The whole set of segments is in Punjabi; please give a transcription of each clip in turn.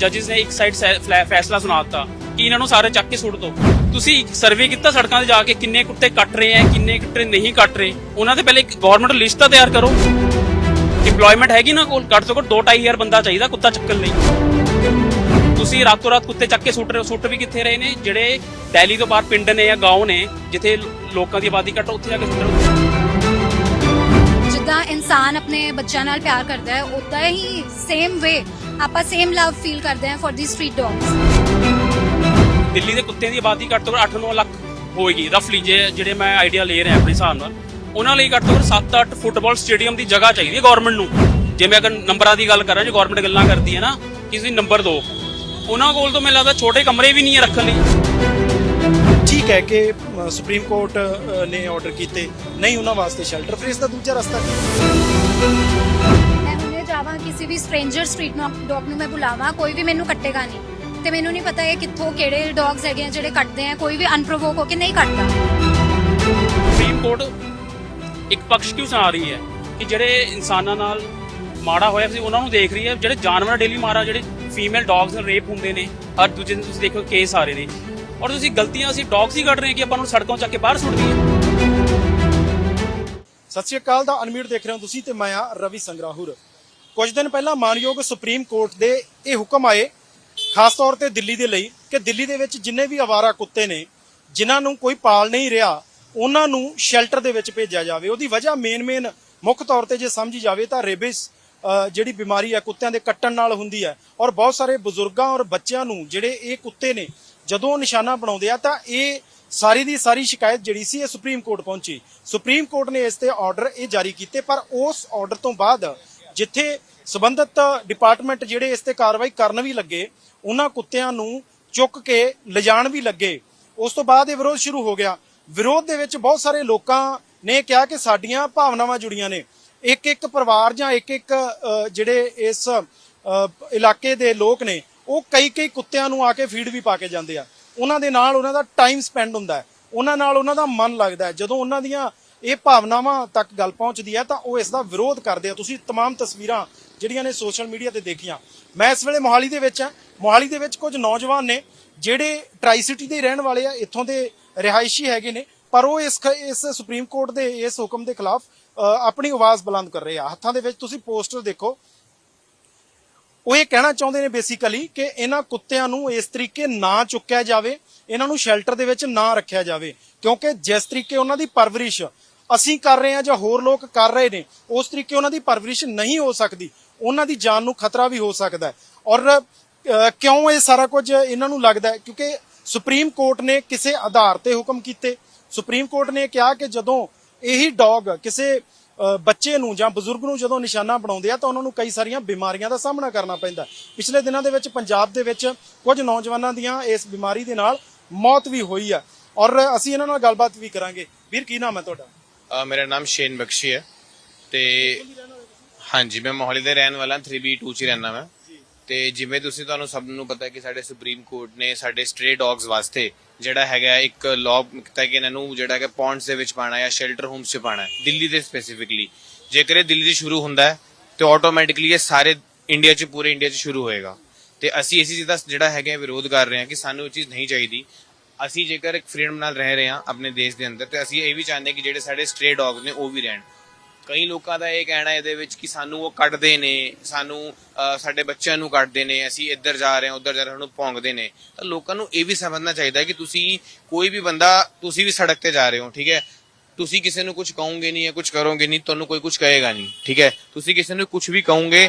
ਜੱਜਿਸ ਨੇ ਇੱਕ ਸਾਈਡ ਫੈਸਲਾ ਸੁਣਾ ਦਿੱਤਾ ਕਿ ਇਹਨਾਂ ਨੂੰ ਸਾਰੇ ਚੱਕ ਕੇ ਸੁੱਟ ਦੋ ਤੁਸੀਂ ਸਰਵੇ ਕੀਤਾ ਸੜਕਾਂ ਤੇ ਜਾ ਕੇ ਕਿੰਨੇ ਕੁੱਤੇ ਕੱਟ ਰਹੇ ਆ ਕਿੰਨੇ ਕੁੱਤੇ ਨਹੀਂ ਕੱਟ ਰਹੇ? ਉਹਨਾਂ ਦੇ ਪਹਿਲੇ ਇੱਕ ਗਵਰਨਮੈਂਟ ਲਿਸਟ ਤਾਂ ਤਿਆਰ ਕਰੋ। ਇੰਪਲੋਇਮੈਂਟ ਹੈਗੀ ਨਾ ਕੋਲ, ਘੱਟ ਤੋਂ ਘੱਟ 2-2500 ਬੰਦਾ ਚਾਹੀਦਾ ਕੁੱਤਾ ਚੱਕਣ ਲਈ। ਤੁਸੀਂ ਰਾਤੋਂ ਰਾਤ ਕੁੱਤੇ ਚੱਕ ਕੇ ਸੁੱਟ ਰਹੇ ਸੁੱਟ ਵੀ ਕਿੱਥੇ ਰਹੇ ਨੇ? ਜਿਹੜੇ ਦਿੱਲੀ ਤੋਂ ਬਾਹਰ ਪਿੰਡ ਨੇ ਜਾਂ ਗਾਉਂ ਨੇ, ਜਿੱਥੇ ਲੋਕਾਂ ਦੀ ਆਬਾਦੀ ਘੱਟ ਉੱਥੇ ਜਾ ਕੇ ਸੁੱਟ ਰਹੇ ਜਿੱਦਾਂ ਇਨਸਾਨ ਆਪਣੇ ਬੱਚਿਆਂ ਨਾਲ ਪਿਆਰ ਕਰਦਾ ਹੈ ਉਦਾਂ ਹੀ ਸੇਮ ਵੇ ਆਪਾਂ ਸੇਮ ਲਵ ਫੀਲ ਕਰਦੇ ਹਾਂ for the street dogs Delhi ਦੇ ਕੁੱਤਿਆਂ ਦੀ ਆਬਾਦੀ ਘੱਟ ਤੋਂ ਘੱਟ 8-9 ਲੱਖ ਹੋਏਗੀ ਰਫਲੀ ਜੇ ਜਿਹੜੇ ਮੈਂ ਆਈਡੀਆ ਲੈ ਰਿਹਾ ਆਪਣੇ ਹਿਸਾਬ ਨਾਲ। ਉਹਨਾਂ ਲਈ ਘੱਟ ਤੋਂ ਘੱਟ 7-8 ਫੁੱਟਬਾਲ ਸਟੇਡੀਅਮ ਦੀ ਜਗ੍ਹਾ ਚਾਹੀਦੀ ਹੈ ਗਵਰਨਮੈਂਟ ਨੂੰ। ਜਿਵੇਂ ਅਗਰ ਨੰਬਰਾਂ ਦੀ ਗੱਲ ਕਰਾਂ, ਜੇ ਗਵਰਨਮੈਂਟ ਗੱਲਾਂ ਕਰਦੀ ਹੈ ਨਾ ਕਿ ਤੁਸੀਂ ਨੰਬਰ ਦਿਓ ਉਹਨਾਂ ਕੋਲ ਤਾਂ ਮੈਨੂੰ ਲੱਗਦਾ ਛੋਟੇ ਕਮਰੇ ਵੀ ਨਹੀਂ ਹੈ ਰੱਖਣ ਲਈ। ਠੀਕ ਹੈ ਕਿ ਸੁਪਰੀਮ ਕੋਰਟ ਨੇ ਆਰਡਰ ਕੀਤੇ। ਨਹੀਂ ਉਹਨਾਂ ਵਾਸਤੇ ਸ਼ੈਲਟਰ ਫਿਰ ਇਸ ਦਾ ਦੂਜਾ ਰਸਤਾ ਕੀ? ਹੈ? ਮੈਂ ਜਾਵਾਂ ਕਿਸੇ ਵੀ ਸਟ੍ਰੇਂਜਰ ਸਟਰੀਟ ਡੌਗ ਨੂੰ ਮੈਂ ਬੁਲਾਵਾਂ ਕੋਈ ਵੀ ਮੈਨੂੰ ਕੱਟੇਗਾ ਨਹੀਂ। ਤੇ ਮੈਨੂੰ ਨਹੀਂ ਪਤਾ ਇਹ ਕਿੱਥੋਂ ਕਿਹੜੇ ਡੌਗਸ ਹੈਗੇ ਆ ਜਿਹੜੇ ਕੱਟਦੇ ਆ ਕੋਈ ਵੀ ਅਨਪ੍ਰੋਵੋਕ ਹੋ ਕੇ ਨਹੀਂ ਕੱਟਦਾ। ਸੁਪਰੀਮ ਕੋਰਟ ਇੱਕ ਪਕਸ਼ ਕਿਉਂ ਸੁਣਾ ਰਹੀ ਹੈ ਕਿ ਜਿਹੜੇ ਇਨਸਾਨਾਂ ਨਾਲ ਮਾੜਾ ਹੋਇਆ ਸੀ ਉਹਨਾਂ ਨੂੰ ਦੇਖ ਰਹੀ ਹੈ ਜਿਹੜੇ ਜਾਨਵਰ ਡੇਲੀ ਮਾਰਾ ਜਿਹੜੇ ਫੀਮੇਲ ਡੌਗਸ ਨਾਲ ਰੇਪ ਹੁੰਦੇ ਨੇ ਹਰ ਦੂਜੇ ਦਿਨ ਤੁਸੀਂ ਦੇਖੋ ਕੇਸ ਆ ਰਹੇ ਨੇ। ਔਰ ਤੁਸੀਂ ਗਲਤੀਆਂ ਅਸੀਂ ਡੌਗਸ ਹੀ ਕੱਢ ਰਹੇ ਕਿ ਆਪਾਂ ਨੂੰ ਸੜਕਾਂ ਚੱਕ ਕੇ ਬਾਹਰ ਸੁੱਟ ਦਈਏ। ਸਤਿ ਸ਼੍ਰੀ ਅਕਾਲ, ਦਾ ਅਨਮਿਊਟ ਦੇਖ ਰਹੇ ਹੋ ਤੁਸੀਂ ਤੇ ਮੈਂ ਆ ਰਵੀ ਸੰਗਰਾਹੁਰ। ਕੁਝ ਦਿਨ ਪਹਿਲਾਂ ਮਾਨਯੋਗ ਸੁਪਰੀਮ ਕੋਰਟ ਦੇ ਇਹ ਹੁਕਮ ਆਏ, ਖਾਸ ਤੌਰ ਤੇ ਦਿੱਲੀ ਦੇ ਲਈ, ਕਿ ਦਿੱਲੀ ਦੇ ਵਿੱਚ ਜਿੰਨੇ ਵੀ ਆਵਾਰਾ ਕੁੱਤੇ ਨੇ, ਜਿਨ੍ਹਾਂ ਨੂੰ ਕੋਈ ਪਾਲ ਨਹੀਂ ਰਿਹਾ, ਉਹਨਾਂ ਨੂੰ ਸ਼ੈਲਟਰ ਦੇ ਵਿੱਚ ਭੇਜਿਆ ਜਾਵੇ। ਉਹਦੀ ਵਜ੍ਹਾ ਮੇਨ ਮੇਨ ਮੁੱਖ ਤੌਰ ਤੇ ਜੇ ਸਮਝੀ ਜਾਵੇ ਤਾਂ ਰੇਬਿਸ ਜਿਹੜੀ ਬਿਮਾਰੀ ਹੈ, ਕੁੱਤਿਆਂ ਦੇ ਕੱਟਣ ਨਾਲ ਹੁੰਦੀ ਹੈ। ਔਰ ਬਹੁਤ ਸਾਰੇ ਬਜ਼ੁਰਗਾਂ ਔਰ ਬੱਚਿਆਂ ਨੂੰ ਜਿਹੜੇ ਇਹ ਕੁੱਤੇ ਨੇ ਜਦੋਂ ਨਿਸ਼ਾਨਾ ਬਣਾਉਂਦੇ ਆ ਤਾਂ ਇਹ ਸਾਰੀ ਦੀ ਸਾਰੀ ਸ਼ਿਕਾਇਤ ਜਿਹੜੀ ਸੀ ਇਹ ਸੁਪਰੀਮ ਕੋਰਟ ਪਹੁੰਚੀ। ਸੁਪਰੀਮ ਕੋਰਟ ਨੇ ਇਸ ਤੇ ਆਰਡਰ ਇਹ ਜਾਰੀ ਕੀਤੇ, ਪਰ ਉਸ ਆਰਡਰ ਤੋਂ ਬਾਅਦ ਜਿੱਥੇ ਸਬੰਧਤ ਡਿਪਾਰਟਮੈਂਟ ਜਿਹੜੇ ਇਸ ਤੇ ਕਾਰਵਾਈ ਕਰਨ ਵੀ ਲੱਗੇ, ਉਹਨਾਂ ਕੁੱਤਿਆਂ ਨੂੰ ਚੁੱਕ ਕੇ ਲਿਜਾਣ ਵੀ ਲੱਗੇ। ਉਸ ਤੋਂ ਬਾਅਦ ਇਹ ਵਿਰੋਧ ਸ਼ੁਰੂ ਹੋ ਗਿਆ। ਵਿਰੋਧ ਦੇ ਵਿੱਚ ਬਹੁਤ ਸਾਰੇ ਲੋਕਾਂ ਨੇ ਕਿਹਾ ਕਿ ਸਾਡੀਆਂ ਭਾਵਨਾਵਾਂ ਜੁੜੀਆਂ ਨੇ। ਇੱਕ ਇੱਕ ਪਰਿਵਾਰ ਜਾਂ ਇੱਕ ਇੱਕ ਜਿਹੜੇ ਇਸ ਇਲਾਕੇ ਦੇ ਲੋਕ ਨੇ ਉਹ ਕਈ ਕਈ ਕੁੱਤਿਆਂ ਨੂੰ ਆ ਕੇ ਫੀਡ ਵੀ ਪਾ ਕੇ ਜਾਂਦੇ ਆ ਉਹਨਾਂ ਦੇ ਨਾਲ ਉਹਨਾਂ ਦਾ ਟਾਈਮ ਸਪੈਂਡ ਹੁੰਦਾ ਹੈ ਉਹਨਾਂ ਨਾਲ ਉਹਨਾਂ ਦਾ ਮਨ ਲੱਗਦਾ ਹੈ ਜਦੋਂ ਉਹਨਾਂ ਦੀਆਂ ਇਹ ਭਾਵਨਾਵਾਂ ਤੱਕ ਗੱਲ ਪਹੁੰਚਦੀ ਹੈ ਤਾਂ ਉਹ ਇਸ ਦਾ ਵਿਰੋਧ ਕਰਦੇ ਆ ਤੁਸੀਂ तमाम ਤਸਵੀਰਾਂ ਜਿਹੜੀਆਂ ਨੇ ਸੋਸ਼ਲ ਮੀਡੀਆ ਤੇ ਦੇਖੀਆਂ ਮੈਂ ਇਸ ਵੇਲੇ ਮੋਹਾਲੀ ਦੇ ਵਿੱਚ ਹਾਂ ਮੋਹਾਲੀ ਦੇ ਵਿੱਚ ਕੁਝ ਨੌਜਵਾਨ ਨੇ ਜਿਹੜੇ ਟਰਾਈ ਸਿਟੀ ਦੇ ਰਹਿਣ ਵਾਲੇ ਆ ਇੱਥੋਂ ਦੇ ਰਿਹਾਇਸ਼ੀ ਹੈਗੇ ਨੇ ਪਰ ਉਹ ਇਸ ਖ- ਇਸ ਸੁਪਰੀਮ ਕੋਰਟ ਦੇ ਇਸ ਹੁਕਮ ਦੇ ਖਿਲਾਫ ਅ, ਆਪਣੀ ਆਵਾਜ਼ ਬੁਲੰਦ ਕਰ ਰਹੇ ਆ ਹੱਥਾਂ ਦੇ ਵਿੱਚ ਤੁਸੀਂ ਪੋਸਟਰ ਦੇਖੋ ਉਹ ਇਹ ਕਹਿਣਾ ਚਾਹੁੰਦੇ ਨੇ ਬੇਸਿਕਲੀ ਕਿ ਇਹਨਾਂ ਕੁੱਤਿਆਂ ਨੂੰ ਇਸ ਤਰੀਕੇ ਨਾ ਚੁੱਕਿਆ ਜਾਵੇ, ਇਹਨਾਂ ਨੂੰ ਸ਼ੈਲਟਰ ਦੇ ਵਿੱਚ ਨਾ ਰੱਖਿਆ ਜਾਵੇ, ਕਿਉਂਕਿ ਜਿਸ ਤਰੀਕੇ ਉਹਨਾਂ ਦੀ ਪਰਵਰਿਸ਼ ਅਸੀਂ ਕਰ ਰਹੇ ਹਾਂ ਜਾਂ ਹੋਰ ਲੋਕ ਕਰ ਰਹੇ ਨੇ, ਉਸ ਤਰੀਕੇ ਉਹਨਾਂ ਦੀ ਪਰਵਰਿਸ਼ ਨਹੀਂ ਹੋ ਸਕਦੀ, ਉਹਨਾਂ ਦੀ ਜਾਨ ਨੂੰ ਖਤਰਾ ਵੀ ਹੋ ਸਕਦਾ ਔਰ ਕਿਉਂ ਇਹ ਸਾਰਾ ਕੁਝ ਇਹਨਾਂ ਨੂੰ ਲੱਗਦਾ ਹੈ? ਕਿਉਂਕਿ ਸੁਪਰੀਮ ਕੋਰਟ ਨੇ ਕਿਸੇ ਆਧਾਰ ਤੇ ਹੁਕਮ ਕੀਤੇ। ਸੁਪਰੀਮ ਕੋਰਟ ਨੇ ਕਿਹਾ ਕਿ ਜਦੋਂ ਇਹੀ ਡੌਗ ਕਿਸੇ ਬੱਚੇ ਨੂੰ ਜਾਂ ਬਜ਼ੁਰਗ ਨੂੰ ਜਦੋਂ ਨਿਸ਼ਾਨਾ ਬਣਾਉਂਦੇ ਆ ਤਾਂ ਉਹਨਾਂ ਨੂੰ ਕਈ ਸਾਰੀਆਂ ਬਿਮਾਰੀਆਂ ਦਾ ਸਾਹਮਣਾ ਕਰਨਾ ਪੈਂਦਾ ਪਿਛਲੇ ਦਿਨਾਂ ਦੇ ਵਿੱਚ ਪੰਜਾਬ ਦੇ ਵਿੱਚ ਕੁਝ ਨੌਜਵਾਨਾਂ ਦੀਆਂ ਇਸ ਬਿਮਾਰੀ ਦੇ ਨਾਲ ਮੌਤ ਵੀ ਹੋਈ ਆ। ਔਰ ਅਸੀਂ ਇਹਨਾਂ ਨਾਲ ਗੱਲਬਾਤ ਵੀ ਕਰਾਂਗੇ। ਵੀਰ ਕੀ ਨਾਮ ਹੈ ਤੁਹਾਡਾ? ਮੇਰਾ ਨਾਮ ਸ਼ੇਨ ਬਖਸ਼ੀ ਹੈ। ਤੇ ਹਾਂਜੀ ਮੈਂ ਮੋਹਾਲੀ ਦਾ ਰਹਿਣ ਵਾਲਾ 3B2 ਚ ਰਹਿਣਾ ਮੈਂ ਤੇ ਜਿਵੇਂ ਤੁਸੀਂ ਤੁਹਾਨੂੰ ਸਭ ਨੂੰ ਪਤਾ ਹੈ ਕਿ ਸਾਡੇ ਸੁਪਰੀਮ ਕੋਰਟ ਨੇ ਸਾਡੇ ਸਟ੍ਰੇ ਡੌਗਸ ਵਾਸਤੇ ਜਿਹੜਾ ਹੈਗਾ ਇੱਕ ਲਾਅ ਕੀਤਾ ਕਿ ਇਹਨਾਂ ਨੂੰ ਜਿਹੜਾ ਹੈਗਾ ਪੌਂਡਸ ਦੇ ਵਿੱਚ ਪਾਣਾ ਜਾਂ ਸ਼ੈਲਟਰ ਹੋਮਸ 'ਚ ਪਾਣਾ ਦਿੱਲੀ ਦੇ ਸਪੈਸੀਫਿਕਲੀ ਜੇਕਰ ਇਹ ਦਿੱਲੀ 'ਚ ਸ਼ੁਰੂ ਹੁੰਦਾ ਹੈ, ਤੇ ਆਟੋਮੈਟਿਕਲੀ ਇਹ ਸਾਰੇ ਇੰਡੀਆ 'ਚ, ਪੂਰੇ ਇੰਡੀਆ 'ਚ ਸ਼ੁਰੂ ਹੋਏਗਾ। ਤੇ ਅਸੀਂ ਇਸੇ ਚੀਜ਼ ਦਾ ਜਿਹੜਾ ਹੈਗਾ ਵਿਰੋਧ ਕਰ ਰਹੇ ਹਾਂ ਕਿ ਸਾਨੂੰ ਇਹ ਚੀਜ਼ ਨਹੀਂ ਚਾਹੀਦੀ। ਅਸੀਂ ਜੇਕਰ ਇੱਕ ਫਰੀडम ਨਾਲ ਰਹਿ ਰਹੇ ਹਾਂ ਆਪਣੇ ਦੇਸ਼ ਦੇ ਅੰਦਰ, ਤੇ ਅਸੀਂ ਇਹ ਵੀ ਚਾਹੁੰਦੇ ਹਾਂ ਕਿ ਜਿਹੜੇ ਸਾਡੇ ਸਟ੍ਰੇ ਡੌਗਸ ਨੇ, ਉਹ ਵੀ ਰਹਿਣ। ਕਈ ਲੋਕਾਂ ਦਾ ਇਹ ਕਹਿਣਾ ਇਹਦੇ ਵਿੱਚ ਕਿ ਸਾਨੂੰ ਉਹ ਕੱਢਦੇ ਨੇ ਸਾਨੂੰ ਅਹ, ਸਾਡੇ ਬੱਚਿਆਂ ਨੂੰ ਕੱਢਦੇ ਨੇ ਅਸੀਂ ਇੱਧਰ ਜਾ ਰਹੇ ਹਾਂ ਉੱਧਰ ਜਾ ਰਹੇ ਹਾਂ ਸਾਨੂੰ ਭੌਂਕਦੇ ਨੇ। ਤਾਂ ਲੋਕਾਂ ਨੂੰ ਇਹ ਵੀ ਸਮਝਣਾ ਚਾਹੀਦਾ ਕਿ ਤੁਸੀਂ ਕੋਈ ਵੀ ਬੰਦਾ ਤੁਸੀਂ ਵੀ ਸੜਕ ਤੇ ਜਾ ਰਹੇ ਹੋ ਠੀਕ ਹੈ? ਤੁਸੀਂ ਕਿਸੇ ਨੂੰ ਕੁਝ ਕਹੋਗੇ ਨਹੀਂ ਜਾਂ ਕੁਝ ਕਰੋਗੇ ਨਹੀਂ ਤੁਹਾਨੂੰ ਕੋਈ ਕੁਝ ਕਹੇਗਾ ਨਹੀਂ ਠੀਕ ਹੈ? ਤੁਸੀਂ ਕਿਸੇ ਨੂੰ ਕੁਝ ਵੀ ਕਹੋਗੇ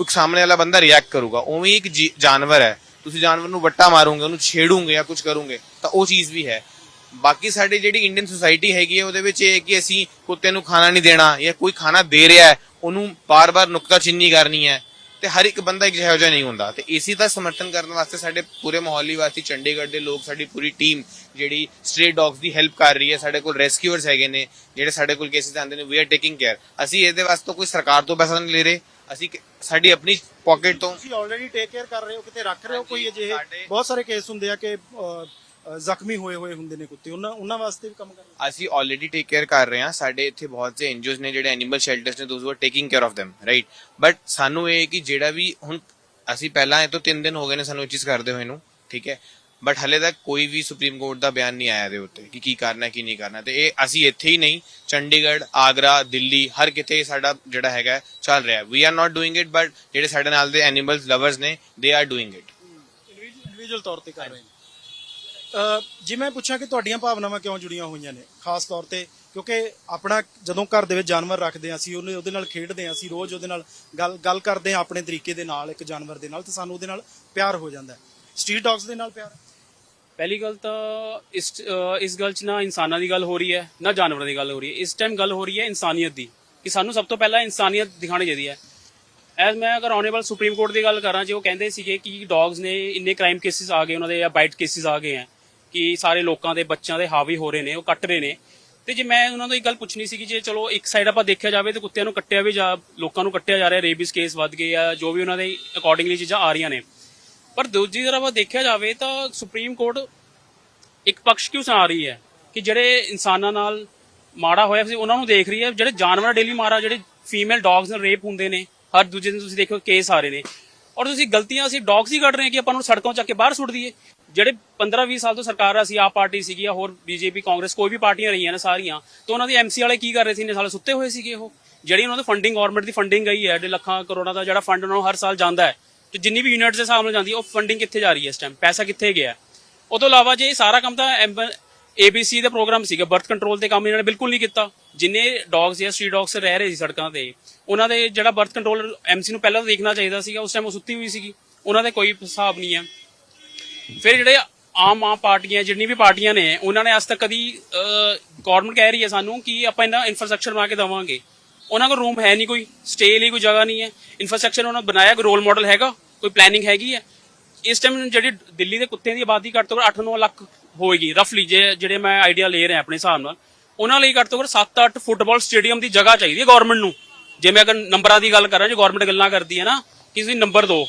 ਇੱਕ ਸਾਹਮਣੇ ਵਾਲਾ ਬੰਦਾ ਰਿਐਕਟ ਕਰੂਗਾ। ਉਵੇਂ ਇੱਕ ਜੀ- ਜਾਨਵਰ ਹੈ। ਤੁਸੀਂ ਜਾਨਵਰ ਨੂੰ ਵੱਟਾ ਮਾਰੋਗੇ ਉਹਨੂੰ ਛੇੜੋਗੇ ਜਾਂ ਕੁਝ ਕਰੋਗੇ ਤਾਂ ਉਹ ਚੀਜ਼ ਵੀ ਹੈ। ਬਾਕੀ ਸਾਡੀ ਜਿਹੜੀ ਇੰਡੀਅਨ ਸੁਸਾਇਟੀ ਹੈਗੀ ਹੈ ਉਹਦੇ ਵਿੱਚ ਇਹ ਹੈ ਕਿ ਅਸੀਂ ਕੁੱਤੇ ਨੂੰ ਖਾਣਾ ਨਹੀਂ ਦੇਣਾ ਜਾਂ ਕੋਈ ਖਾਣਾ ਦੇ ਰਿਹਾ ਹੈ ਉਹਨੂੰ ਬਾਰ-ਬਾਰ ਨੁਕਤਾਚੀਨੀ ਕਰਨੀ ਹੈ ਤੇ ਹਰ ਇੱਕ ਬੰਦਾ ਇੱਕ ਜਿਹੋ ਜਿਹਾ ਨਹੀਂ ਹੁੰਦਾ। ਤੇ ਏਸੀ ਦਾ ਸਮਰਥਨ ਕਰਨ ਵਾਸਤੇ ਸਾਡੇ ਪੂਰੇ ਮਾਹੌਲੀ ਵਾਸੀ ਚੰਡੀਗੜ੍ਹ ਦੇ ਲੋਕ ਸਾਡੀ ਪੂਰੀ ਟੀਮ ਜਿਹੜੀ ਸਟ੍ਰੇ ਡੌਗਸ ਦੀ ਹੈਲਪ ਕਰ ਰਹੀ ਹੈ ਸਾਡੇ ਕੋਲ ਰੈਸਕਿਊਅਰਸ ਹੈਗੇ ਨੇ ਜਿਹੜੇ ਸਾਡੇ ਕੋਲ ਕੇਸਿਸ ਆਉਂਦੇ ਨੇ ਵੀ ਆਰ ਟੇਕਿੰਗ ਕੇਅਰ ਅਸੀਂ ਇਹਦੇ ਵਾਸਤੇ ਕੋਈ ਸਰਕਾਰ ਤੋਂ ਪੈਸਾ ਨਹੀਂ ਲੈ ਰਹੇ ਅਸੀਂ ਸਾਡੀ ਆਪਣੀ ਪਾਕਟ ਤੋਂ ਤੁਸੀਂ ਆਲਰੇਡੀ ਟੇਕ ਕੇਅਰ ਕਰ ਰਹੇ ਹੋ ਕਿਤੇ ਰੱਖ ਰਹੇ ਹੋ ਕੋਈ ਅਜਿਹੇ? ਬਹੁਤ ਸਾਰੇ ਕੇਸ ਹੁੰਦੇ ਆ ਕਿ ਜ਼ਖਮੀ ਹੋਏ ਹੋਏ ਹੁੰਦੇ ਨੇ ਕੁੱਤੇ। ਉਹਨਾਂ ਉਹਨਾਂ ਵਾਸਤੇ ਵੀ ਕੰਮ ਕਰ ਰਹੇ ਹੋ? ਅਸੀਂ ਆਲਰੇਡੀ ਟੇਕ ਕੇਅਰ ਕਰ ਰਹੇ ਹਾਂ। ਸਾਡੇ ਇੱਥੇ ਬਹੁਤ ਸੇ ਐਨਜੀਓਜ਼ ਨੇ ਜਿਹੜੇ ਐਨੀਮਲ ਸ਼ੈਲਟਰਸ ਨੇ who are taking care of them right but ਸਾਨੂੰ ਇਹ ਹੈ ਕਿ ਜਿਹੜਾ ਵੀ ਹੁਣ ਅਸੀਂ ਪਹਿਲਾਂ ਇਹ ਤੋਂ 3 ਦਿਨ ਹੋ ਗਏ ਨੇ ਸਾਨੂੰ ਇਹ ਚੀਜ਼ ਕਰਦੇ ਹੋਏ ਨੂੰ ਠੀਕ ਹੈ? ਬਟ ਹਲੇ ਤੱਕ ਕੋਈ ਵੀ ਸੁਪਰੀਮ ਕੋਰਟ ਦਾ ਬਿਆਨ ਨਹੀਂ ਆਇਆ ਦੇ ਉੱਤੇ ਕਿ ਕੀ ਕਰਨਾ ਕੀ ਨਹੀਂ ਕਰਨਾ। ਤੇ ਇਹ ਅਸੀਂ ਇੱਥੇ ਹੀ ਨਹੀਂ ਚੰਡੀਗੜ੍ਹ ਆਗਰਾ ਦਿੱਲੀ ਹਰ ਕਿਤੇ ਸਾਡਾ ਜਿਹੜਾ ਹੈਗਾ ਚੱਲ ਰਿਹਾ we are not doing it but ਜਿਹੜੇ ਸਾਡੇ ਨਾਲ ਦੇ ਐਨੀਮਲਸ ਲਵਰਸ ਨੇ they are doing it individual ਤੌਰ ਤੇ ਕਰ ਰਹੇ ਨੇ। ਜੇ ਮੈਂ ਪੁੱਛਾਂ ਕਿ ਤੁਹਾਡੀਆਂ ਭਾਵਨਾਵਾਂ ਕਿਉਂ ਜੁੜੀਆਂ ਹੋਈਆਂ ਨੇ, ਖਾਸ ਤੌਰ ਤੇ, ਕਿਉਂਕਿ ਆਪਣਾ ਜਦੋਂ ਘਰ ਦੇ ਵਿੱਚ ਜਾਨਵਰ ਰੱਖਦੇ ਹਾਂ, ਅਸੀਂ ਉਹਨੇ, ਉਹਦੇ ਨਾਲ ਖੇਡਦੇ ਹਾਂ, ਅਸੀਂ ਰੋਜ਼ ਉਹਦੇ ਨਾਲ ਗੱਲ ਗੱਲ ਕਰਦੇ ਹਾਂ ਆਪਣੇ ਤਰੀਕੇ ਦੇ ਨਾਲ, ਇੱਕ ਜਾਨਵਰ ਦੇ ਨਾਲ, ਤੇ ਸਾਨੂੰ ਉਹਦੇ ਨਾਲ ਪਿਆਰ ਹੋ ਜਾਂਦਾ ਹੈ। ਸਟਰੀਟ ਡੌਗਸ ਦੇ ਨਾਲ ਪਿਆਰ? ਪਹਿਲੀ ਗੱਲ ਤਾਂ ਇਸ ਇਸ ਗੱਲ 'ਚ ਨਾ ਇਨਸਾਨਾਂ ਦੀ ਗੱਲ ਹੋ ਰਹੀ ਹੈ, ਨਾ ਜਾਨਵਰਾਂ ਦੀ ਗੱਲ ਹੋ ਰਹੀ ਹੈ। ਇਸ ਟਾਈਮ ਗੱਲ ਹੋ ਰਹੀ ਹੈ ਇਨਸਾਨੀਅਤ ਦੀ, ਕਿ ਸਾਨੂੰ ਸਭ ਤੋਂ ਪਹਿਲਾਂ ਇਨਸਾਨੀਅਤ ਦਿਖਾਣੀ ਚਾਹੀਦੀ ਹੈ। ਐਸ ਮੈਂ ਅਗਰ ਆਨਰੇਬਲ ਸੁਪਰੀਮ ਕੋਰਟ ਦੀ ਗੱਲ ਕਰਾਂ, ਜੇ ਉਹ ਕਹਿੰਦੇ ਸੀਗੇ ਕਿ ਡੌਗਸ ਨੇ ਇੰਨੇ ਕ੍ਰਾਈਮ ਕੇਸਿਸ ਆ ਗਏ, ਉਹਨਾਂ ਦੇ ਜਾਂ ਬਾਈਟ ਕੇਸਿਸ ਆ ਗਏ ਹੈ ਕਿ ਸਾਰੇ ਲੋਕਾਂ ਦੇ ਬੱਚਿਆਂ ਦੇ ਹਾਵੀ ਹੋ ਰਹੇ ਨੇ, ਉਹ ਕੱਟ ਰਹੇ ਨੇ। ਤੇ ਜੇ ਮੈਂ ਉਹਨਾਂ ਤੋਂ ਇੱਕ ਗੱਲ ਪੁੱਛਣੀ ਸੀ ਕਿ ਜੇ ਚਲੋ ਇੱਕ ਸਾਈਡ ਆਪਾਂ ਦੇਖਿਆ ਜਾਵੇ ਤੇ ਕੁੱਤਿਆਂ ਨੂੰ ਕੱਟਿਆ ਵੀ ਜਾ, ਲੋਕਾਂ ਨੂੰ ਕੱਟਿਆ ਜਾ ਰਿਹਾ ਰੇਬਿਸ ਕੇਸ ਵੱਧ ਗਏ ਆ, ਜੋ ਵੀ ਉਹਨਾਂ ਦੇ ਅਕੋਰਡਿੰਗਲੀ ਚੀਜ਼ਾਂ ਆ ਰਹੀਆਂ ਨੇ। ਪਰ ਦੂਜੀ ਤਰਫ ਆਪਾਂ ਦੇਖਿਆ ਜਾਵੇ ਤਾਂ ਸੁਪਰੀਮ ਕੋਰਟ ਇੱਕ ਪਕਸ਼ ਕਿਉਂ ਸੁਣਾ ਰਹੀ ਹੈ ਕਿ ਜਿਹੜੇ ਇਨਸਾਨਾਂ ਨਾਲ ਮਾੜਾ ਹੋਇਆ ਸੀ, ਉਹਨਾਂ ਨੂੰ ਦੇਖ ਰਹੀ ਹੈ, ਜਿਹੜੇ ਜਾਨਵਰ ਡੇਲੀ ਮਾਰਾ, ਜਿਹੜੇ ਫੀਮੇਲ ਡੌਗਸ ਨਾਲ ਰੇਪ ਹੁੰਦੇ ਨੇ, ਹਰ ਦੂਜੇ ਦਿਨ ਤੁਸੀਂ ਦੇਖੋ ਕੇਸ ਆ ਰਹੇ ਨੇ। ਔਰ ਤੁਸੀਂ ਗਲਤੀਆਂ ਅਸੀਂ ਡੌਗਸ ਹੀ ਕੱਢ ਰਹੇ ਹਾਂ ਕਿ ਆਪਾਂ ਨੂੰ ਸੜਕਾਂ ਚੱਕ ਕੇ ਬਾਹਰ ਸੁੱਟ ਦਈਏ। ਜਿਹੜੇ 15-20 ਸਾਲ ਤੋਂ ਸਰਕਾਰ ਸੀ ਆਪ ਪਾਰਟੀ ਸੀਗੀ ਜਾਂ ਹੋਰ ਬੀਜੇਪੀ, ਕਾਂਗਰਸ, ਕੋਈ ਵੀ ਪਾਰਟੀਆਂ ਰਹੀਆਂ ਨੇ ਸਾਰੀਆਂ, ਤਾਂ ਉਹਨਾਂ ਦੀ ਐਮਸੀ ਵਾਲੇ ਕੀ ਕਰ ਰਹੇ ਸੀ ਨੇ ਸਾਲ ਸੁੱਤੇ ਹੋਏ ਸੀਗੇ ਉਹ। ਜਿਹੜੀ ਉਹਨਾਂ ਦੀ ਫੰਡਿੰਗ ਗਵਰਨਮੈਂਟ ਦੀ ਫੰਡਿੰਗ ਗਈ ਹੈ ਡੇ ਲੱਖਾਂ ਕਰੋੜਾਂ ਦਾ ਜਿਹੜਾ ਫੰਡ ਉਹਨਾਂ ਨੂੰ ਹਰ ਸਾਲ ਜਾਂਦਾ ਹੈ, ਤੇ ਜਿੰਨੀ ਵੀ ਯੂਨਿਟਸ ਦੇ ਹਿਸਾਬ ਨਾਲ ਜਾਂਦੀ ਹੈ, ਉਹ ਫੰਡਿੰਗ ਕਿੱਥੇ ਜਾ ਰਹੀ ਹੈ ਇਸ ਟਾਈਮ ਪੈਸਾ ਕਿੱਥੇ ਗਿਆ? ਉਹ ਤੋਂ ਇਲਾਵਾ ਜੇ ਇਹ ਸਾਰਾ ਕੰਮ ਤਾਂ ਏਬੀਸੀ ਦਾ ਪ੍ਰੋਗਰਾਮ ਸੀਗਾ ਬਰਥ ਕੰਟਰੋਲ ਤੇ ਕੰਮ ਇਹਨਾਂ ਨੇ ਬਿਲਕੁਲ ਨਹੀਂ ਕੀਤਾ। ਜਿੰਨੇ ਡੌਗਸ ਜਾਂ ਸਟਰੀਟ ਡੌਗਸ ਰਹਿ ਰਹੇ ਸੀ ਸੜਕਾਂ ਤੇ, ਉਹਨਾਂ ਦੇ ਜਿਹੜਾ ਬਰਥ ਕੰਟਰੋਲ ਐਮਸੀ ਨੂੰ ਪਹਿਲਾਂ ਤਾਂ ਦੇਖਣਾ ਚਾਹੀਦਾ ਸੀਗਾ, ਉਸ ਟਾਈਮ ਉਹ ਸੁੱਤੀ ਹੋਈ ਸੀਗੀ, ਉਹਨਾਂ ਦੇ ਕੋਈ ਹਿਸਾਬ ਨਹੀਂ ਹੈ। ਫਿਰ ਜਿਹੜੇ ਆਮ ਆਮ ਪਾਰਟੀਆਂ, ਜਿੰਨੀ ਵੀ ਪਾਰਟੀਆਂ ਨੇ, ਉਹਨਾਂ ਨੇ ਅੱਜ ਤੱਕ ਕਦੀ ਗਵਰਨਮੈਂਟ ਕਹਿ ਰਹੀ ਹੈ ਸਾਨੂੰ ਕਿ ਆਪਾਂ ਇਹਨਾਂ ਇਨਫਰਾਸਟ੍ਰਕਚਰ ਬਣਾ ਕੇ ਦੇਵਾਂਗੇ। ਉਹਨਾਂ ਕੋਲ ਰੂਮ ਹੈ ਨਹੀਂ ਕੋਈ ਸਟੇ ਲਈ ਕੋਈ ਜਗ੍ਹਾ ਨਹੀਂ ਹੈ। ਇਨਫਰਾਸਟ੍ਰਕਚਰ ਉਹਨਾਂ ਬਣਾਇਆ ਕੋਈ ਰੋਲ ਮਾਡਲ ਹੈਗਾ, ਕੋਈ ਪਲੈਨਿੰਗ ਹੈਗੀ ਹੈ। ਇਸ ਟਾਈਮ ਜਿਹੜੀ ਦਿੱਲੀ ਦੇ ਕੁੱਤਿਆਂ ਦੀ ਆਬਾਦੀ ਘੱਟ ਤੋਂ ਘੱਟ 8-9 ਲੱਖ ਹੋਏਗੀ ਰਫਲੀ ਜੇ, ਜਿਹੜੇ ਮੈਂ ਆਈਡੀਆ ਲੈ ਰਿਹਾ ਆਪਣੇ ਹਿਸਾਬ ਨਾਲ, ਉਹਨਾਂ ਲਈ ਘੱਟ ਤੋਂ ਘੱਟ 7-8 ਫੁੱਟਬਾਲ ਸਟੇਡੀਅਮ ਦੀ ਜਗ੍ਹਾ ਚਾਹੀਦੀ ਹੈ ਗਵਰਨਮੈਂਟ ਨੂੰ। ਜੇ ਮੈਂ ਅਗਰ ਨੰਬਰਾਂ ਦੀ ਗੱਲ ਕਰਾਂ, ਜੇ ਗਵਰਨਮੈਂਟ ਗੱਲਾਂ ਕਰਦੀ ਹੈ ਨਾ, ਕਿ ਨੰਬਰ ਦੋ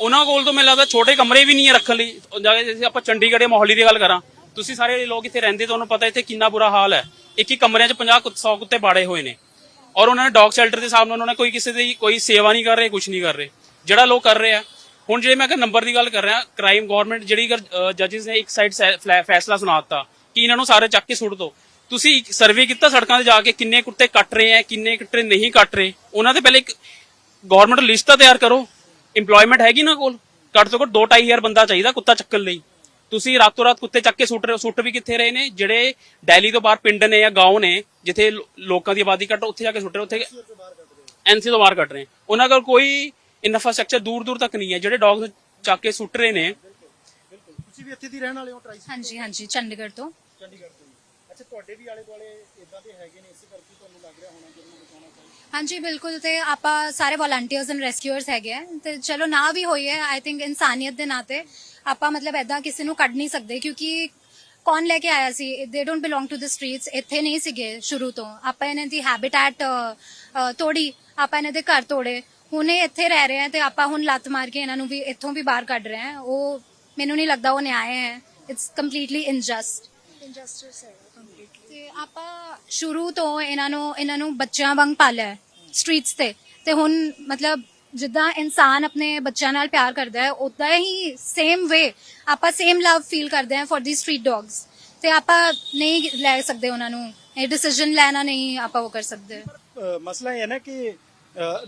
ਉਹਨਾਂ ਕੋਲ ਤੋਂ ਮੈਨੂੰ ਲੱਗਦਾ ਛੋਟੇ ਕਮਰੇ ਵੀ ਨਹੀਂ ਹੈ ਰੱਖਣ ਲਈ। ਉਹ ਆਪਾਂ ਚੰਡੀਗੜ੍ਹ ਜਾਂ ਮੋਹਾਲੀ ਦੀ ਗੱਲ ਕਰਾਂ, ਤੁਸੀਂ ਸਾਰੇ ਲੋਕ ਇੱਥੇ ਰਹਿੰਦੇ, ਤੁਹਾਨੂੰ ਪਤਾ ਇੱਥੇ ਕਿੰਨਾ ਬੁਰਾ ਹਾਲ ਹੈ। ਇੱਕ ਹੀ ਕਮਰਿਆਂ 'ਚ 50 ਕੁ- 100 ਕੁੱਤੇ ਬਾੜੇ ਹੋਏ ਨੇ। ਔਰ ਉਹਨਾਂ ਨੇ ਡੌਗ ਸ਼ੈਲਟਰ ਦੇ ਸਾਹਮਣੇ ਉਹਨਾਂ ਨੇ ਕੋਈ ਕਿਸੇ ਦੀ ਕੋਈ ਸੇਵਾ ਨਹੀਂ ਕਰ ਰਹੇ ਕੁਝ ਨਹੀਂ ਕਰ ਰਹੇ। ਜਿਹੜਾ ਲੋਕ ਕਰ ਰਹੇ ਆ, ਹੁਣ ਜੇ ਮੈਂ ਅਗਰ ਨੰਬਰ ਦੀ ਗੱਲ ਕਰ ਰਿਹਾ ਕ੍ਰਾਈਮ ਗਵਰਨਮੈਂਟ ਜਿਹੜੀ ਜੱਜਿਸ ਨੇ ਇੱਕ ਸਾਈਡ ਫੈਸਲਾ ਸੁਣਾ ਦਿੱਤਾ ਕਿ ਇਹਨਾਂ ਨੂੰ ਸਾਰੇ ਚੱਕ ਕੇ ਸੁੱਟ ਦੋ ਤੁਸੀਂ ਸਰਵੇ ਕੀਤਾ ਸੜਕਾਂ ਤੇ ਜਾ ਕੇ ਕਿੰਨੇ ਕੁੱਤੇ ਕੱਟ ਰਹੇ ਆ, ਕਿੰਨੇ ਕੁੱਤੇ ਨਹੀਂ ਕੱਟ ਰਹੇ? ਉਹਨਾਂ ਦੇ ਪਹਿਲੇ ਇੱਕ ਗਵਰਨਮੈਂਟ ਲਿਸਟ ਤਾਂ ਤਿਆਰ ਕਰੋ। EMPLOYMENT ਹੈਗੀ ਨਾ ਕੋਲ ਘੱਟ ਤੋਂ ਘੱਟ 2-2500 ਬੰਦਾ ਚਾਹੀਦਾ ਕੁੱਤਾ ਚੱਕਣ ਲਈ। ਤੁਸੀਂ ਰਾਤੋਂ ਰਾਤ ਕੁੱਤੇ ਚੱਕ ਕੇ ਸੁੱਟ ਰਹੇ ਵੀ ਕਿੱਥੇ ਰਹੇ ਨੇ? ਜਿਹੜੇ ਦਿੱਲੀ ਤੋਂ ਬਾਹਰ ਪਿੰਡ ਨੇ ਜਾਂ ਗਾਉਂ ਨੇ ਜਿੱਥੇ ਲੋਕਾਂ ਦੀ ਆਬਾਦੀ ਘੱਟ ਉੱਥੇ ਜਾ ਕੇ ਸੁੱਟ ਰਹੇ ਉੱਥੇ ਐਨਸੀ ਤੋਂ ਬਾਹਰ ਕੱਢ ਰਹੇ। ਉਹਨਾਂ ਕੋਲ ਕੋਈ ਇਨਫਰਾਸਟ੍ਰਕਚਰ ਦੂਰ ਦੂਰ ਤੱਕ ਨਹੀਂ ਹੈ। ਜਿਹੜੇ ਡੌਗਸ ਚੱਕ ਕੇ ਸੁੱਟ ਰਹੇ ਨੇ ਤੁਸੀਂ ਵੀ ਇੱਥੇ ਦੀ ਰਹਿਣ ਵਾਲੇ ਹੋ ਟ੍ਰਾਈ ਹਾਂਜੀ ਹਾਂਜੀ ਚੰਡੀਗੜ੍ਹ ਤੋਂ। ਚੰਡੀਗੜ੍ਹ ਤੋਂ ਅੱਛਾ ਤੁਹਾਡੇ ਵੀ ਆਲੇ ਦੁਆਲੇ ਇਦਾਂ ਦੇ ਹੈਗੇ ਨੇ ਇਸੇ ਕਰਕੇ ਤੁਹਾਨੂੰ ਲੱਗ ਰਿਹਾ ਹੋਣਾ ਕਿ ਇਹਨਾਂ ਨੂੰ ਬਚਾਉਣਾ ਚਾਹੀਦਾ ਹਾਂਜੀ ਬਿਲਕੁਲ ਤੇ ਆਪਾਂ ਸਾਰੇ ਵਲੰਟੀਅਰਸ ਐਂਡ ਰੈਸਕਿਊਅਰਸ ਹੈਗੇ ਆ। ਤੇ ਚਲੋ ਨਾ ਵੀ ਹੋਈ ਹੈ ਆਈ ਥਿੰਕ ਇਨਸਾਨੀਅਤ ਦੇ ਨਾਤੇ ਆਪਾਂ ਮਤਲਬ ਐਦਾਂ ਕਿਸੇ ਨੂੰ ਕੱਢ ਨਹੀਂ ਸਕਦੇ ਕਿਉਂਕਿ ਕੌਣ ਲੈ ਕੇ ਆਇਆ ਸੀ? They don't belong to the streets ਇੱਥੇ ਨਹੀਂ ਸੀਗੇ ਸ਼ੁਰੂ ਤੋਂ। ਆਪਾਂ ਇਹਨਾਂ ਦੀ ਹੈਬਿਟੈਟ ਤੋੜੀ ਆਪਾਂ ਇਹਨਾਂ ਦੇ ਘਰ ਤੋੜੇ। ਹੁਣ ਇਹ ਇੱਥੇ ਰਹਿ ਰਹੇ ਆ ਤੇ ਆਪਾਂ ਹੁਣ ਲੱਤ ਮਾਰ ਕੇ ਇਹਨਾਂ ਨੂੰ ਵੀ ਇੱਥੋਂ ਵੀ ਬਾਹਰ ਕੱਢ ਰਹੇ ਆ। ਉਹ ਮੈਨੂੰ ਨਹੀਂ ਲੱਗਦਾ ਉਹ ਨਿਆਂ ਹੈ ਇਟਸ ਕੰਪਲੀਟਲੀ ਇਨਜਸਟ ਇੰਜਸਟਿਸ ਹੈ ਤੇ ਆਪਾਂ ਸ਼ੁਰੂ ਤੋਂ ਇਹਨਾਂ ਨੂੰ ਇਹਨਾਂ ਨੂੰ ਬੱਚਿਆਂ ਵਾਂਗ ਪਾਲਿਆ ਸਟਰੀਟਸ ਤੇ। ਤੇ ਹੁਣ ਮਤਲਬ ਜਿੱਦਾਂ ਇਨਸਾਨ ਆਪਣੇ ਬੱਚਿਆਂ ਨਾਲ ਪਿਆਰ ਕਰਦਾ ਹੈ ਉਦਾਂ ਹੀ ਸੇਮ ਵੇ ਆਪਾਂ ਸੇਮ ਲਵ ਫੀਲ ਕਰਦੇ ਹਾਂ ਫॉर ਦੀ ਸਟਰੀਟ ਡੌਗਸ ਤੇ ਆਪਾਂ ਨਹੀਂ ਲੈ ਸਕਦੇ ਉਹਨਾਂ ਨੂੰ, ਇਹ ਡਿਸੀਜਨ ਲੈਣਾ ਨਹੀਂ ਆਪਾਂ ਉਹ ਕਰ ਸਕਦੇ। ਮਸਲਾ ਇਹ ਹੈ ਨਾ ਕਿ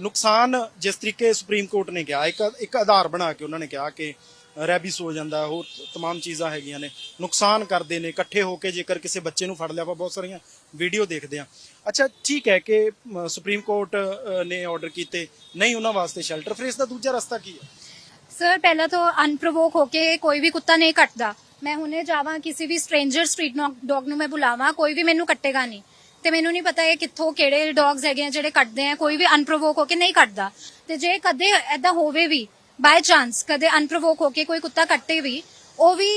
ਨੁਕਸਾਨ ਜਿਸ ਤਰੀਕੇ ਸੁਪਰੀਮ ਕੋਰਟ ਨੇ ਕਿਹਾ, ਇੱਕ ਇੱਕ ਆਧਾਰ ਬਣਾ ਕੇ ਉਹਨਾਂ ਨੇ ਕਿਹਾ ਕਿ ਰੈਬਿਸ ਹੋ ਜਾਂਦਾ ਹੋਰ तमाम ਚੀਜ਼ਾਂ ਹੈਗੀਆਂ ਨੇ ਨੁਕਸਾਨ ਕਰਦੇ ਨੇ ਇਕੱਠੇ ਹੋ ਕੇ ਜੇਕਰ ਕਿਸੇ ਬੱਚੇ ਨੂੰ ਫੜ ਲਿਆ ਆਪਾਂ ਬਹੁਤ ਸਾਰੀਆਂ ਵੀਡੀਓ ਦੇਖਦੇ ਆ ਅੱਛਾ ਠੀਕ ਹੈ ਕਿ ਅ, ਸੁਪਰੀਮ ਕੋਰਟ ਅ, ਨੇ ਆਰਡਰ ਕੀਤੇ ਨਹੀਂ ਉਹਨਾਂ ਵਾਸਤੇ ਸ਼ੈਲਟਰ ਫਿਰ ਇਸ ਦਾ ਦੂਜਾ ਰਸਤਾ ਕੀ ਹੈ ਸਰ ਪਹਿਲਾਂ ਤਾਂ ਅਨਪ੍ਰੋਵੋਕ ਹੋ ਕੇ ਕੋਈ ਵੀ ਕੁੱਤਾ ਨਹੀਂ ਕੱਟਦਾ ਮੈਂ ਹੁਣੇ ਜਾਵਾਂ ਕਿਸੇ ਵੀ ਸਟ੍ਰੇਂਜਰ ਸਟਰੀਟ ਡੌਗ ਨੂੰ ਮੈਂ ਬੁਲਾਵਾਂ ਕੋਈ ਵੀ ਮੈਨੂੰ ਕੱਟੇਗਾ ਨਹੀਂ ਤੇ ਮੈਨੂੰ ਨਹੀਂ ਪਤਾ ਇਹ ਕਿੱਥੋਂ ਕਿਹੜੇ ਡੌਗਸ ਹੈਗੇ ਆ ਜਿਹੜੇ ਕੱਟਦੇ ਆ ਕੋਈ ਵੀ ਅਨਪ੍ਰੋਵੋਕ ਹੋ ਕੇ ਨਹੀਂ ਕੱਟਦਾ ਤੇ ਜੇ ਕਦੇ ਐਦਾਂ ਹੋਵੇ ਵੀ ਬਾਈ ਚਾਂਸ ਕਦੇ ਅਨਪ੍ਰੋਵੋਕ ਹੋ ਕੇ ਕੋਈ ਕੁੱਤਾ ਕੱਟੇ ਵੀ, ਉਹ ਵੀ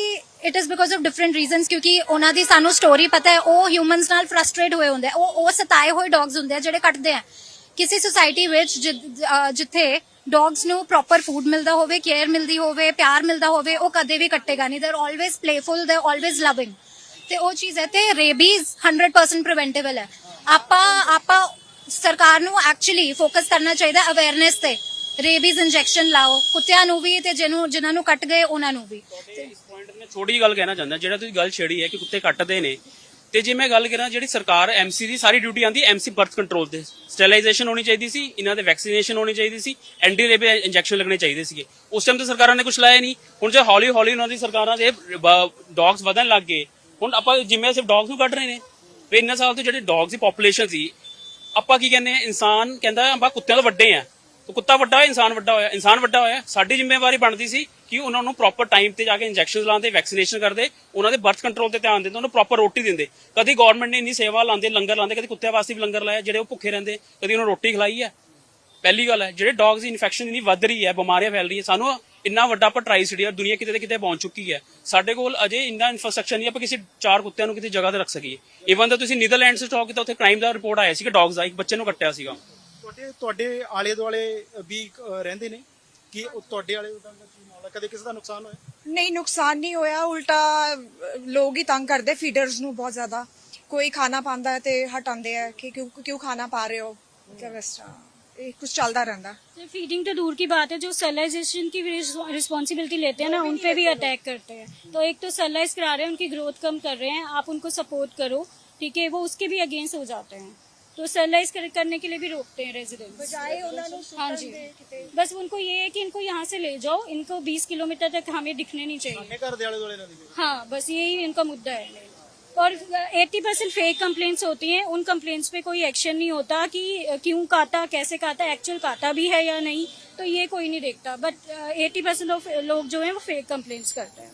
it is because of different reasons ਕਿਉਂਕਿ ਉਹਨਾਂ ਦੀ ਸਾਨੂੰ ਸਟੋਰੀ ਪਤਾ ਹੈ, ਉਹ ਹਿਊਮਨਸ ਨਾਲ ਫਰਸਟ੍ਰੇਟ ਹੋਏ ਹੁੰਦੇ ਉਹ ਉਹ ਸਤਾਏ ਹੋਏ ਡੌਗਸ ਹੁੰਦੇ ਆ ਜਿਹੜੇ ਕੱਟਦੇ ਆ। ਕਿਸੇ ਸੁਸਾਇਟੀ ਵਿੱਚ ਜਿੱਥੇ ਡੌਗਸ ਨੂੰ ਪ੍ਰੋਪਰ ਫੂਡ ਮਿਲਦਾ ਹੋਵੇ ਕੇਅਰ ਮਿਲਦੀ ਹੋਵੇ, ਪਿਆਰ ਮਿਲਦਾ ਹੋਵੇ, ਉਹ ਕਦੇ ਵੀ ਕੱਟੇਗਾ ਨਹੀਂ। ਦੇ ਆਰ ਆਲਵੇਜ਼ ਪਲੇਫੁਲ ਦੇ ਆਲਵੇਜ਼ ਲਵਿੰਗ ਤੇ ਉਹ ਚੀਜ਼ ਹੈ ਤੇ ਰੇਬੀਜ਼ 100% ਪ੍ਰੀਵੈਂਟੇਬਲ ਹੈ। ਆਪਾਂ ਆਪਾਂ ਸਰਕਾਰ ਨੂੰ ਐਕਚੁਅਲੀ ਫੋਕਸ ਕਰਨਾ ਚਾਹੀਦਾ ਅਵੇਅਰਨੈਸ ਤੇ। ਰੇਬੀਜ਼ ਇੰਜੈਕਸ਼ਨ ਲਾਓ, ਕੁੱਤਿਆਂ ਨੂੰ ਵੀ ਤੇ ਜਿਹਨੂੰ ਜਿਨ੍ਹਾਂ ਨੂੰ ਕੱਟ ਗਏ, ਉਹਨਾਂ ਨੂੰ ਵੀ। ਇਸ ਪੁਆਇੰਟ ਮੈਂ ਛੋਟੀ ਗੱਲ ਕਹਿਣਾ ਚਾਹੁੰਦਾ, ਜਿਹੜਾ ਤੁਸੀਂ ਗੱਲ ਛੇੜੀ ਹੈ ਕਿ ਕੁੱਤੇ ਕੱਟਦੇ ਨੇ, ਤੇ ਜੇ ਮੈਂ ਗੱਲ ਕਰਾਂ ਜਿਹੜੀ ਸਰਕਾਰ ਐਮਸੀ ਦੀ ਸਾਰੀ ਡਿਊਟੀ ਆਂਦੀ ਐਮਸੀ ਬਰਥ ਕੰਟਰੋਲ ਤੇ। ਸਟੈਲਾਈਜੇਸ਼ਨ ਹੋਣੀ ਚਾਹੀਦੀ ਸੀ, ਇਹਨਾਂ ਦੇ ਵੈਕਸੀਨੇਸ਼ਨ ਹੋਣੀ ਚਾਹੀਦੀ ਸੀ ਐਂਟੀ ਰੇਬੀ ਇੰਜੈਕਸ਼ਨ ਲੱਗਣੇ ਚਾਹੀਦੇ ਸੀਗੇ। ਉਸ ਟਾਈਮ ਤੇ ਸਰਕਾਰਾਂ ਨੇ ਕੁਝ ਲਾਇਆ ਨਹੀਂ, ਹੁਣ ਜੇ ਹੌਲੀ ਹੌਲੀ ਉਹਨਾਂ ਦੀ ਸਰਕਾਰਾਂ ਦੇ ਡੌਗਸ ਵਧਣ ਲੱਗ ਗਏ, ਹੁਣ ਆਪਾਂ ਜਿਵੇਂ ਸਿਰਫ ਡੌਗਸ ਨੂੰ ਕੱਢ ਰਹੇ ਨੇ। ਵੀ ਇੰਨਾ ਸਾਲ ਤੋਂ ਜਿਹੜੇ ਡੌਗਸ ਦੀ ਪੋਪੂਲੇਸ਼ਨ ਸੀ, ਆਪਾਂ ਕੀ ਕਹਿੰਦੇ ਆ, ਇਨਸਾਨ ਕਹਿੰਦਾ, ਆਪਾਂ ਕੁੱਤਿਆਂ ਤੋਂ ਵੱਡੇ ਆ। ਤੇ ਕੁੱਤਾ ਵੱਡਾ ਹੋਇਆ, ਇਨਸਾਨ ਵੱਡਾ ਹੋਇਆ, ਇਨਸਾਨ ਵੱਡਾ ਹੋਇਆ, ਸਾਡੀ ਜ਼ਿੰਮੇਵਾਰੀ ਬਣਦੀ ਸੀ ਕਿ ਉਹਨਾਂ ਨੂੰ ਪ੍ਰੋਪਰ ਟਾਈਮ ਤੇ ਜਾ ਕੇ ਇੰਜੈਕਸ਼ਨ ਲਾਉਂਦੇ ਵੈਕਸੀਨੇਸ਼ਨ ਕਰਦੇ, ਉਹਨਾਂ ਦੇ ਬਰਥ ਕੰਟਰੋਲ ਤੇ ਧਿਆਨ ਦਿੰਦੇ, ਉਹਨਾਂ ਨੂੰ ਪ੍ਰੋਪਰ ਰੋਟੀ ਦਿੰਦੇ। ਕਦੀ ਗਵਰਨਮੈਂਟ ਨੇ ਇੰਨੀ ਸੇਵਾ ਲਾਉਂਦੇ, ਲੰਗਰ ਲਾਉਂਦੇ, ਕਦੀ ਕੁੱਤਿਆਂ ਵਾਸਤੇ ਵੀ ਲੰਗਰ ਲਾਇਆ, ਜਿਹੜੇ ਉਹ ਭੁੱਖੇ ਰਹਿੰਦੇ, ਕਦੀ ਉਹਨਾਂ ਰੋਟੀ ਖਿਲਾਈ ਹੈ। ਪਹਿਲੀ ਗੱਲ ਹੈ, ਜਿਹੜੇ ਡੌਗਸ ਦੀ ਇਨਫੈਕਸ਼ਨ ਇੰਨੀ ਵੱਧ ਰਹੀ ਹੈ, ਬਿਮਾਰੀਆਂ ਫੈਲ ਰਹੀ ਹੈ ਸਾਨੂੰ ਇੰਨਾ ਵੱਡਾ ਆਪਾਂ ਟਰਾਈ ਸਿਟੀ ਦੁਨੀਆ ਕਿਤੇ ਤੇ ਕਿਤੇ ਪਹੁੰਚ ਚੁੱਕੀ ਹੈ। ਸਾਡੇ ਕੋਲ ਅਜੇ ਇੰਨਾ ਇਨਫਰਾਸਟ੍ਰਕਚਰ ਨਹੀਂ ਆਪਾਂ ਕਿਸੇ ਚਾਰ ਕੁੱਤਿਆਂ ਨੂੰ ਕਿਸੇ ਜਗ੍ਹਾ ਤੇ ਰੱਖ ਸਕੀਏ। ਇਵਨ ਤਾਂ ਤੁਸੀਂ ਨੀਦਰਲੈਂਡ ਤੋਂ ਸਟਾਕ ਕੀਤਾ, ਉੱਥੇ ਕ੍ਰਾਈਮ ਦਾ ਰਿਪੋਰਟ ਆਇਆ ਸੀ ਕਿ ਡੌਗਸ ਦਾ, ਇੱਕ ਬੱਚੇ ਨੂੰ ਕੱਟਿਆ ਸੀਗਾ। ਤੁਹਾਡੇ ਤੁਹਾਡੇ ਆਲੇ ਦੁਆਲੇ ਵੀ ਅ, ਰਹਿੰਦੇ ਨੇ ਕਿ ਉਹ ਤੁਹਾਡੇ ਆਲੇ ਦੁਆਲੇ ਦਾ ਕੀ ਮਾਮਲਾ ਕਦੇ ਕਿਸੇ ਦਾ ਨੁਕਸਾਨ ਹੋਇਆ ਨਹੀਂ ਨੁਕਸਾਨ ਨਹੀਂ ਹੋਇਆ ਉਲਟਾ ਅਹ, ਲੋਕ ਹੀ ਤੰਗ ਕਰਦੇ ਫੀਡਰਸ ਨੂੰ ਬਹੁਤ ਜ਼ਿਆਦਾ ਕੋਈ ਖਾਣਾ ਪਾਉਂਦਾ ਹੈ ਤੇ ਹਟਾਉਂਦੇ ਆ ਕਿ ਕਿਉਂ ਕਿਉਂ ਖਾਣਾ ਪਾ ਰਹੇ ਹੋ ਮਤਲਬ ਇਸ ਤਰ੍ਹਾਂ ਇਹ कुछ चलता रहता तो फीडिंग तो दूर की बात है जो सरलाइजेशन की रिस्पॉन्सिबिलिटी लेते हैं ना उन पे भी अटैक करते हैं तो एक तो सरलाइज करा रहे हैं उनकी ग्रोथ कम कर रहे हैं आप उनको सपोर्ट करो ठीक है वो उसके भी अगेंस्ट हो जाते हैं तो सरलाइज कर, करने के लिए भी रोकते हैं रेजिडेंट्स बजाय उन्होंने हाँ जी बस उनको ये है कि इनको यहाँ से ले जाओ इनको 20 किलोमीटर तक हमें दिखने नहीं चाहिए ਆਪਣੇ ਘਰ ਦੇ ਆਲੇ ਦੁਆਲੇ ਨਾ ਦਿਖੇ हाँ बस यही इनका मुद्दा है और 80 परसेंट फेक कंप्लेंट्स होती हैं उन कंप्लेंट्स पे कोई एक्शन नहीं होता कि क्यों काटा कैसे काटा एक्चुअल काटा भी है या नहीं तो ये कोई नहीं देखता बट 80 परसेंट ऑफ लोग जो हैं वो फेक कंप्लेंट्स करते हैं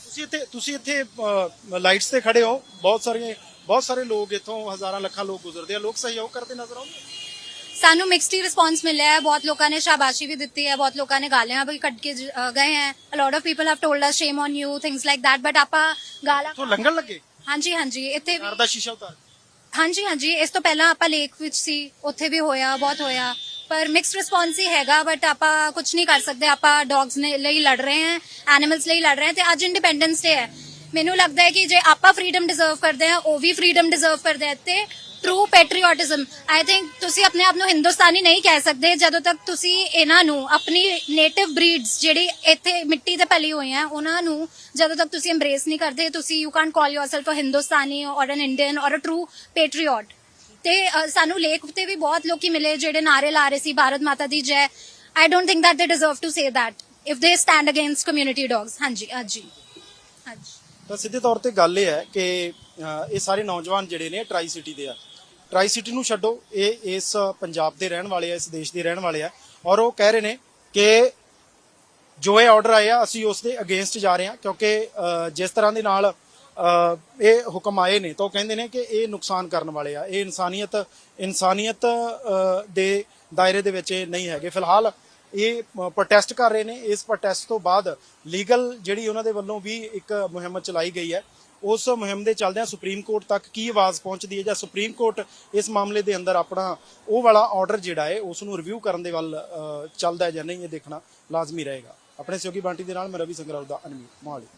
ਤੁਸੀਂ ਇੱਥੇ ਤੁਸੀਂ ਇੱਥੇ ਲਾਈਟਸ ਤੇ ਖੜੇ ਹੋ ਬਹੁਤ ਸਾਰੇ ਬਹੁਤ ਸਾਰੇ ਲੋਕ ਇੱਥੋਂ ਹਜ਼ਾਰਾਂ ਲੱਖਾਂ ਲੋਕ ਗੁਜ਼ਰਦੇ ਆ। ਲੋਕ ਸਹਿਯੋਗ ਕਰਦੇ ਨਜ਼ਰ ਆਉਂਦੇ ਸਾਨੂੰ ਮਿਕਸਡ ਹੀ ਰਿਸਪੌਂਸ ਮਿਲਿਆ ਹੈ। ਬਹੁਤ ਲੋਕਾਂ ਨੇ ਸ਼ਾਬਾਸ਼ੀ ਵੀ ਦਿੱਤੀ ਹੈ। ਬਹੁਤ ਲੋਕਾਂ ਨੇ ਗਾਲੀਆਂ ਵੀ ਕੱਢ ਕੇ ਜ- ਅ, ਗਏ ਹੈ। A lot of people have told us shame on you things like that but ਆਪਾਂ ਗਾਲਾਂ ਤੋਂ ਲੰਘਣ ਲੱਗੇ? ਹਾਂਜੀ ਹਾਂਜੀ। ਇੱਥੇ ਵੀ ਕਾਰ ਦਾ ਸ਼ੀਸ਼ਾ ਉਤਾਰ ਹਾਂਜੀ ਹਾਂਜੀ। ਇਸ ਤੋਂ ਪਹਿਲਾਂ ਆਪਾਂ ਲੇਕ ਵਿੱਚ ਸੀ। ਉੱਥੇ ਵੀ ਹੋਇਆ ਬਹੁਤ ਹੋਇਆ। ਪਰ ਮਿਕਸਡ ਰਿਸਪੌਂਸ ਹੀ ਹੈਗਾ ਬਟ ਆਪਾਂ ਕੁਝ ਨਹੀਂ ਕਰ ਸਕਦੇ। ਆਪਾਂ ਡੌਗਸ ਨੇ ਲਈ ਲੜ ਰਹੇ ਹਾਂ ਐਨੀਮਲਸ ਲਈ ਲੜ ਰਹੇ ਹਾਂ ਤੇ ਅੱਜ ਇੰਡੀਪੈਂਡੈਂਸ ਡੇ ਹੈ। ਮੈਨੂੰ ਲੱਗਦਾ ਹੈ ਕਿ ਜੇ ਆਪਾਂ ਫਰੀडम ਡਿਜ਼ਰਵ ਕਰਦੇ ਆ ਉਹ ਵੀ ਫਰੀडम ਡਿਜ਼ਰਵ ਕਰਦੇ ਆ ਤੇ ਟਰੂ ਪੈਟਰੀਓਟਿਜ਼ਮ ਆਈ ਥਿੰਕ ਤੁਸੀਂ ਆਪਣੇ ਆਪ ਨੂੰ ਹਿੰਦੁਸਤਾਨੀ ਨਹੀਂ ਕਹਿ ਸਕਦੇ, ਜਦੋਂ ਤੱਕ ਤੁਸੀਂ ਇਹਨਾਂ ਨੂੰ ਆਪਣੀ ਨੇਟਿਵ ਬਰੀਡਸ ਜਿਹੜੀ ਇੱਥੇ ਮਿੱਟੀ ਤੇ ਪਲੀ ਹੋਈ ਹੈ, ਉਹਨਾਂ ਨੂੰ ਜਦੋਂ ਤੱਕ ਤੁਸੀਂ ਐਮਬ੍ਰੇਸ ਨਹੀਂ ਕਰਦੇ, ਤੁਸੀਂ you can't call yourself a Hindustani or an Indian ਔਰ ਅ ਟਰੂ ਪੈਟਰੀਓਟ ਤੇ ਸਾਨੂੰ ਲੇਖ ਤੇ ਵੀ ਬਹੁਤ ਲੋਕੀ ਮਿਲੇ ਜਿਹੜੇ ਨਾਰੇ ਲਾ ਰਹੇ ਸੀ, ਭਾਰਤ ਮਾਤਾ ਦੀ ਜੈ। I don't think that they deserve to say that if they stand against community dogs ਹਾਂਜੀ ਹਾਂਜੀ ਹਾਂਜੀ। ਤਾਂ ਸਿੱਧੇ ਤੌਰ ਤੇ ਗੱਲ ਇਹ ਹੈ ਕਿ ਇਹ ਸਾਰੇ ਨੌਜਵਾਨ ਜਿਹੜੇ ਨੇ ਟਰਾਈ ਸਿਟੀ ਦੇ ਆ। ਟਰਾਈ ਸਿਟੀ ਨੂੰ ਛੱਡੋ, ਇਹ ਇਸ ਪੰਜਾਬ ਦੇ ਰਹਿਣ ਵਾਲੇ ਆ, ਇਸ ਦੇਸ਼ ਦੇ ਰਹਿਣ ਵਾਲੇ ਆ। ਔਰ ਉਹ ਕਹਿ ਰਹੇ ਨੇ ਕਿ ਜੋ ਇਹ ਆਰਡਰ ਆਇਆ ਅਸੀਂ ਉਸ ਦੇ ਅਗੇਂਸਟ ਜਾ ਰਹੇ ਹਾਂ ਕਿਉਂਕਿ ਜਿਸ ਤਰ੍ਹਾਂ ਦੇ ਨਾਲ ਇਹ ਹੁਕਮ ਆਏ ਨੇ, ਤਾਂ ਉਹ ਕਹਿੰਦੇ ਨੇ ਕਿ ਇਹ ਨੁਕਸਾਨ ਕਰਨ ਵਾਲੇ ਆ। ਇਹ ਇਨਸਾਨੀਅਤ ਇਨਸਾਨੀਅਤ ਦੇ ਦਾਇਰੇ ਦੇ ਵਿੱਚ ਇਹ ਨਹੀਂ ਹੈਗੇ। ਫਿਲਹਾਲ ਇਹ ਪ੍ਰੋਟੈਸਟ ਕਰ ਰਹੇ ਨੇ। ਇਸ ਪ੍ਰੋਟੈਸਟ ਤੋਂ ਬਾਅਦ ਲੀਗਲ ਜਿਹੜੀ ਉਹਨਾਂ ਦੇ ਵੱਲੋਂ ਵੀ ਇੱਕ ਮੁਹਿੰਮ ਚਲਾਈ ਗਈ ਹੈ। ਉਸ ਮੁਹਿੰਮ ਦੇ ਚੱਲਦਿਆਂ ਸੁਪਰੀਮ ਕੋਰਟ ਤੱਕ ਕੀ ਆਵਾਜ਼ ਪਹੁੰਚਦੀ ਹੈ ਜਾਂ ਸੁਪਰੀਮ ਕੋਰਟ ਇਸ ਮਾਮਲੇ ਦੇ ਅੰਦਰ ਆਪਣਾ ਉਹ ਵਾਲਾ ਆਰਡਰ ਜਿਹੜਾ ਹੈ ਉਸ ਨੂੰ ਰਿਵਿਊ ਕਰਨ ਦੇ ਵੱਲ ਚੱਲਦਾ ਹੈ ਜਾਂ ਨਹੀਂ ਇਹ ਦੇਖਣਾ ਲਾਜ਼ਮੀ ਰਹੇਗਾ। ਆਪਣੇ ਸਹਿਯੋਗੀ ਬਾਂਟੀ ਦੇ ਨਾਲ ਮੈਂ ਰਵੀ ਸੰਗਰਾਲ ਦਾ ਅਨਮੀ ਮੋਹਾਲੀ।